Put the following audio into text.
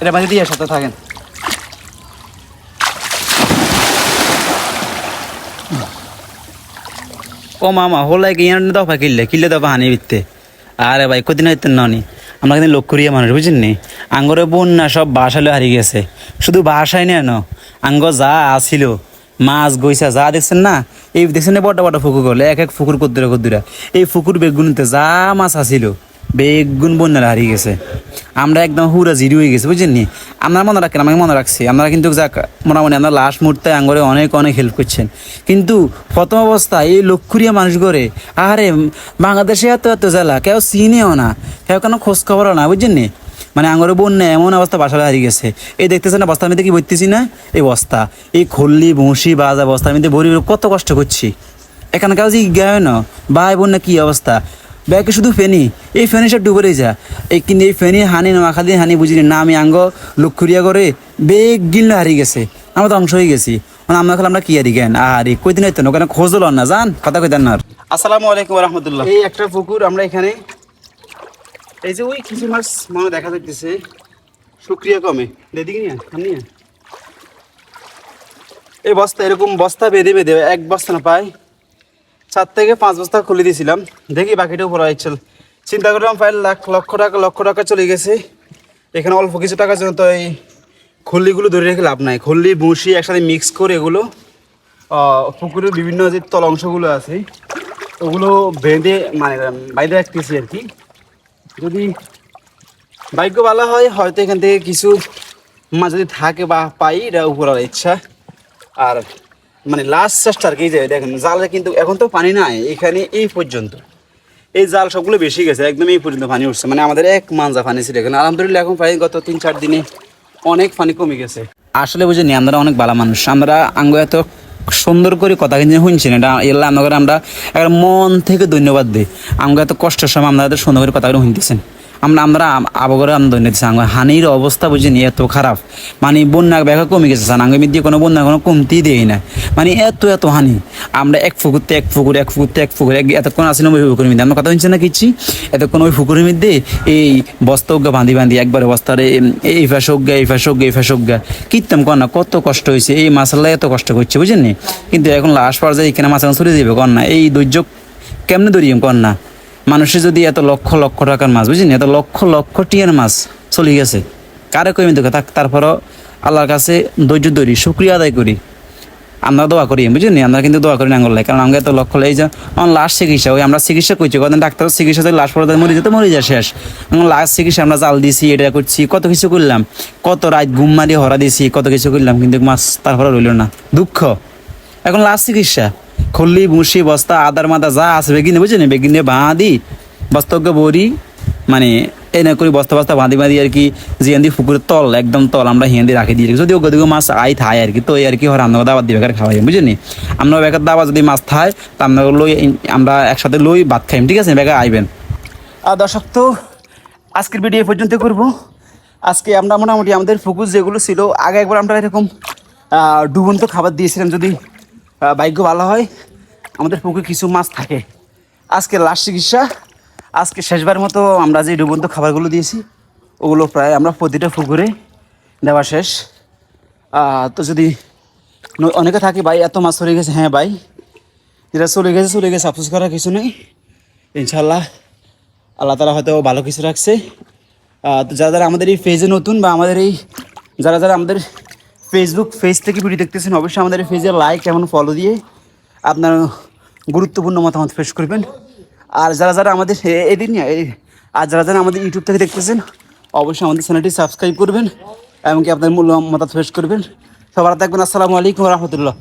এটা বাড়ি দিয়ে সাথে থাকেন। ও মামা হলাই কি দফা কিনলে কিনলে দফা হানি বিত্তে। আরে ভাই, কদিন হইতে ননি আমরা কিন্তু লোক করিয়া মানুষ বুঝেননি আঙ্গরে বন্যা সব বাসালে হারিয়ে গেছে। শুধু বাসায় নেই ন আঙ্গ যা আসিল মাছ গইসা যা দেখছেন না? এই দেখছেন বড় বড় ফুকুর করলে এক এক ফুকুর কদ্দুরা কদ্দুরা। এই ফুকুর বেগুনতে যা মাছ আসিল বেগুন বন্যার হারিয়ে গেছে। আমরা একদম হুরা জিরো হয়ে গেছি, বুঝছেন নি? আপনারা মনে রাখেন আমাকে মনে রাখছি আপনারা কিন্তু যাক, মোটামুটি আপনার লাস্ট মুহূর্তে আঙ্গরে অনেক অনেক হেল্প করছেন। কিন্তু প্রথম অবস্থায় এই লক্ষুরিয়া মানুষ করে আরে বাংলাদেশে এত এত জেলা কেউ চিনেও না, কেউ কোনো খোঁজ খবরও না, বুঝছেন নি? মানে আঙুরে বন্যা এমন অবস্থা বাসায় হারিয়ে গেছে। এই দেখতেছেন না বস্তার মধ্যে কি বলতেছি না? এই বস্তা। এই খল্লি বংশি বাজা বস্তার মধ্যে ভরি কত কষ্ট করছি। এখানে কাউ যে গায়ে না ভাই বোন না কি অবস্থা? ব্যাগে শুধু ফেনি এই ফেনি সব ডুবে যা। এই কিন্তু এই ফেনি হানি না মাখালি হানি বুঝিনি না আমি আঙ্গ লক্ষুরিয়া করে বেগ গিল হারিয়ে গেছে। আমরা তো অংশ হয়ে গেছি। মানে আমরা খেলে আমরা কি হারি জ্ঞান? আর এই কই দিন হইতো না ওখানে খোঁজ হলো না জান কথা কইতেন না আসসালামু আলাইকুম রহমতুল্লাহ। এই একটা পুকুর আমরা এখানে এই যে ওই কিছু মাছ মনে দেখা যাইতেছে। শুক্রিয়া কমে। দেখি নিয়ে আয়। এই বস্তা এরকম বস্তা বেঁধে বেঁধে এক বস্তা না পাই চার থেকে পাঁচ বস্তা খুলে দিয়েছিলাম। দেখি বাকিটাও পড়া ইচ্ছল চিন্তা করলাম প্রায় লাখ, লক্ষ টাকা লক্ষ টাকা চলে গেছে। এখানে অল্প কিছু টাকার জন্য তো এই খল্লিগুলো ধরে রেখে লাভ নাই। খল্লি বঁড়শি একসাথে মিক্স করে এগুলো পুকুরের বিভিন্ন যে তল অংশগুলো আছে, ওগুলো বেঁধে মানে বাইরে রাখতেছি আর কি। যদি ভাগ্য ভালো হয়, হয়তো এখান থেকে কিছু মাছ যদি থাকে বা পাই, এটা উপরার ইচ্ছা। আর মানে লাস্ট চেষ্টা আর কি যে দেখেন, জালে কিন্তু এখন তো পানি নাই, এখানে এই পর্যন্ত। এই জাল সবগুলো বেশি গেছে, একদম এই পর্যন্ত পানি উঠছে। মানে আমাদের এক মাঞ্জা পানি ছিল এখানে। আলহামদুলিল্লাহ, এখন প্রায় গত তিন চার দিনে অনেক পানি কমে গেছে। আসলে বুঝিনি, আমরা অনেক ভালো মানুষ। আমরা আঙ্গ এত সুন্দর করে কথা কিন্তু শুনছেন এটা এলা আমরা আমরা মন থেকে ধন্যবাদ দিই। আমরা এত কষ্টের সময় এত সুন্দর করে কথাগুলো শুনতেছেন। আমরা আমরা আবগরে দিচ্ছি আঙ্গ হানির অবস্থা বুঝিনি এত খারাপ। মানে বন্যা ব্যাখ্যা কমে গেছে, স্যার। আঙ্গ দিয়ে কোনো বন্যা কোনো কমতি দেই না মানে এত এত হানি। আমরা এক ফুকুরতে এক ফুকুর, এক ফুকুরতে এক ফুকুর, এক এতক্ষণ আসিলাম ওই ফুকুরের মধ্যে। আমরা কথা শুনছি না কিচ্ছি? এতক্ষণ ওই ফুকুরের মধ্যে এই বস্তা উগ্গা বাঁধি বাঁধি একবারে বস্তারে এই উগ্গা এই উগ্গা এই ফ্যাস উগ্গা কিতাম কর না, কত কষ্ট হয়েছে এই মাসাল্লা এত কষ্ট করছে বুঝেন কিন্তু এখন লাশ পর্যায়ে এখানে মাসালা ছড়িয়ে দেবে না। এই ধৈর্য কেমনে ধরিম কর মানুষের যদি এত লক্ষ লক্ষ টাকার মাছ বুঝিনি এত লক্ষ লক্ষ টিয়ার মাছ চলে গেছে, কারে কইমি দেখো? তারপরও আল্লাহর কাছে ধৈর্য ধরি, শুক্রিয়া আদায় করি। আমরা দোয়া করি বুঝলি আমরা কিন্তু দোয়া করি না আঙ্গুল কারণ আমরা এত লক্ষ্য এই যে, আমার লাস্ট চিকিৎসা, ওই আমরা চিকিৎসা করছি কত ডাক্তার চিকিৎসা থেকে লাস্ট পড়ে মরে যেতে, মরে যায়, শেষ। আমার লাস্ট চিকিৎসা, আমরা জাল দিছি, এটা করছি, কত কিছু করলাম। কত রাত ঘুম মারি হরা দিছি, কত কিছু করলাম, কিন্তু মাছ তারপরে রইল না। দুঃখ। এখন লাস্ট চিকিৎসা। খুললি মুসি, বস্তা, আদার মাদা যা আছে, বেগিনে বুঝলি বেগিনে বাঁধি বস্তজ্ঞ বড়ি মানে এই না করি বস্তা বস্তা বাঁধি বাঁধি আর কি জিয়ান্দি পুকুরের তল, একদম তল, আমরা হিয়ান্দি রাখি দিয়ে যদি ওগো দিকে মাছ আই থাই আর কি, তো এই আর কি হর আমরা দাবাত দিবে খাওয়াই বুঝলি আমরা বেকার দাবা যদি মাছ থায়, তা আমরা লই, আমরা একসাথে লই ভাত খাইম, ঠিক আছে? বেকার আইবেন। আর দর্শক, তো আজকের ভিডিও পর্যন্ত করব। আজকে আমরা মোটামুটি আমাদের ফোকাস যেগুলো ছিল, আগে একবার আমরা এরকম ডুবন্ত খাবার দিয়েছিলাম যদি ভাগ্য ভালো হয়, আমাদের পুকুরে কিছু মাছ থাকে। আজকে লাস্ট চিকিৎসা, আজকে শেষবার মতো আমরা যে ডুবন্ত খাবারগুলো দিয়েছি, ওগুলো প্রায় আমরা প্রতিটা পুকুরে দেওয়া শেষ। তো যদি অনেকে থাকে, ভাই, এত মাছ চলে গেছে। হ্যাঁ ভাই, যেটা চলে গেছে চলে গেছে, আফসোস করার কিছু নেই। ইনশাল্লাহ আল্লাহ তালা হয়তো ভালো কিছু রাখছে। তো যারা যারা আমাদের এই পেজে নতুন বা আমাদের এই যারা যারা আমাদের ফেসবুক পেজ থেকে ভিডিও দেখতেছেন, অবশ্যই আমাদের পেজে লাইক এবং ফলো দিয়ে আপনার গুরুত্বপূর্ণ মতামত পেশ করবেন। আর যারা যারা আমাদের এদিন আর যারা যারা আমাদের ইউটিউব থেকে দেখতেছেন, অবশ্যই আমাদের চ্যানেলটি সাবস্ক্রাইব করবেন এমনকি আপনার মূল্য মতামত পেশ করবেন। সবার থাকবেন। আসসালামু আলাইকুম রহমতুল্লাহ।